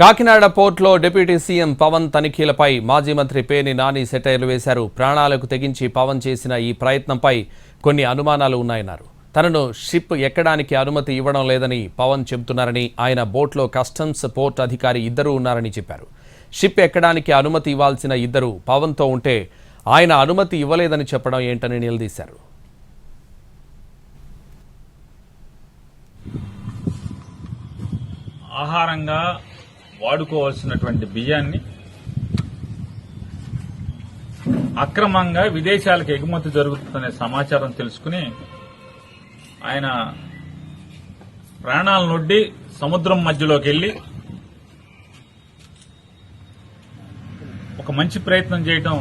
కాకినాడ పోర్టులో deputy CM Pawan తనిఖీలపై మాజీ మంత్రి పేని నాని సెటైర్లు వేశారు. ప్రాణాలకు తెగించి పవన్ చేసిన ఈ ప్రయత్నంపై కొన్ని అనుమానాలు ఉన్నాయన్నారు. తనను షిప్ ఎక్కడానికి అనుమతి ఇవ్వడం లేదని పవన్ చెబుతున్నారని ఆయన బోట్లో కస్టమ్స్ పోర్ట్ అధికారి ఇద్దరూ ఉన్నారని చెప్పారు. షిప్ ఎక్కడానికి అనుమతి ఇవ్వాల్సిన ఇద్దరు పవన్తో ఉంటే ఆయన అనుమతి ఇవ్వలేదని చెప్పడం ఏంటని నిలదీశారు. ఆహారంగా వాడుకోవాల్సినటువంటి బియ్యాన్ని అక్రమంగా విదేశాలకు ఎగుమతి జరుగుతుందనే సమాచారం తెలుసుకుని ఆయన ప్రాణాల నొడ్డి సముద్రం మధ్యలోకి వెళ్ళి ఒక మంచి ప్రయత్నం చేయటం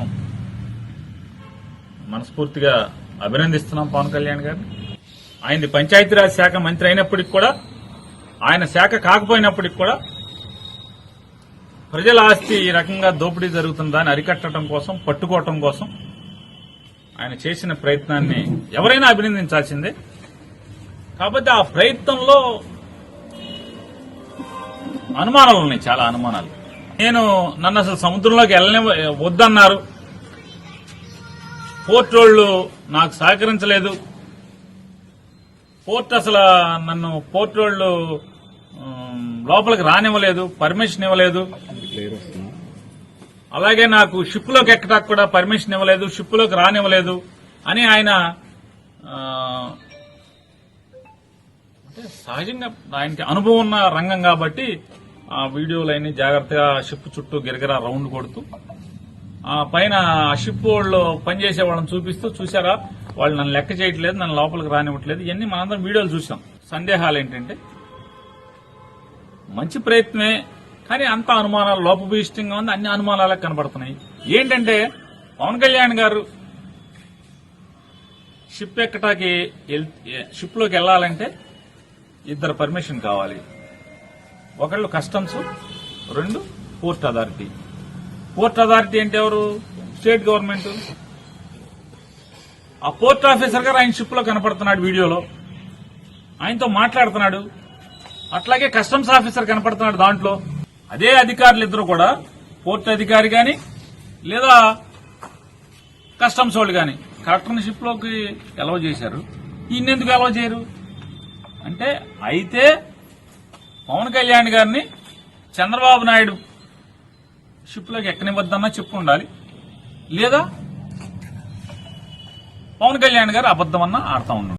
మనస్ఫూర్తిగా అభినందిస్తున్నాం పవన్ కళ్యాణ్ గారు. ఆయనది పంచాయతీరాజ్ శాఖ మంత్రి అయినప్పటికి కూడా ఆయన శాఖ కాకపోయినప్పటికి కూడా ప్రజల ఆస్తి ఈ రకంగా దోపిడీ జరుగుతుందని అరికట్టడం కోసం పట్టుకోవటం కోసం ఆయన చేసిన ప్రయత్నాన్ని ఎవరైనా అభినందించాల్సిందే. కాబట్టి ఆ ప్రయత్నంలో అనుమానాలు ఉన్నాయి చాలా అనుమానాలు. నేను నన్ను అసలు సముద్రంలోకి వెళ్ళని వద్దన్నారు. పోర్ట్ వాళ్ళు నాకు సహకరించలేదు. పోర్ట్ అసలు నన్ను పోర్ట్ వాళ్ళు లోపలికి రానివ్వలేదు పర్మిషన్ ఇవ్వలేదు. అలాగే నాకు షిప్లోకి ఎక్కడానికి కూడా పర్మిషన్ ఇవ్వలేదు షిప్లోకి రానివ్వలేదు అని ఆయన అంటే సహజంగా ఆయనకి అనుభవం ఉన్న రంగం కాబట్టి ఆ వీడియోలన్నీ జాగ్రత్తగా షిప్ చుట్టూ గిరగిరా రౌండ్ కొడుతూ ఆ పైన ఆ షిప్ వాళ్ళు పనిచేసే వాళ్ళని చూపిస్తూ చూసారా వాళ్ళు నన్ను లెక్క చేయట్లేదు నన్ను లోపలికి రానివ్వట్లేదు ఇవన్నీ మనందరం వీడియోలు చూసాం సందేహాలు ఏంటంటే మంచి ప్రయత్నమే కానీ అంత అనుమానాలు లోపభూయిష్టంగా ఉంది అన్ని అనుమానాలకు కనబడుతున్నాయి. ఏంటంటే పవన్ కళ్యాణ్ గారు షిప్ ఎక్కటాకి షిప్లోకి వెళ్ళాలంటే ఇద్దరు పర్మిషన్ కావాలి. ఒకళ్ళు కస్టమ్స్ రెండు పోర్ట్ అథారిటీ. పోర్ట్ అథారిటీ అంటే ఎవరు? State government. ఆ పోర్ట్ ఆఫీసర్ గారు ఆయన షిప్లో కనపడుతున్నాడు వీడియోలో. ఆయనతో మాట్లాడుతున్నాడు. అట్లాగే కస్టమ్స్ ఆఫీసర్ కనపడుతున్నాడు దాంట్లో. అదే అధికారులు ఇద్దరు కూడా పోర్ట్ అధికారి గాని లేదా కస్టమ్స్ వాళ్ళు కానీ కలెక్టర్లోకి ఎలవ చేశారు. ఈయన ఎందుకు ఎలవ చేయరు? అంటే అయితే పవన్ కళ్యాణ్ గారిని చంద్రబాబు నాయుడు షిప్లోకి ఎక్కనివ్వద్దన్నా చెప్పు ఉండాలి లేదా పవన్ కళ్యాణ్ గారు అబద్ధమన్నా ఆడుతూ ఉన్నాడు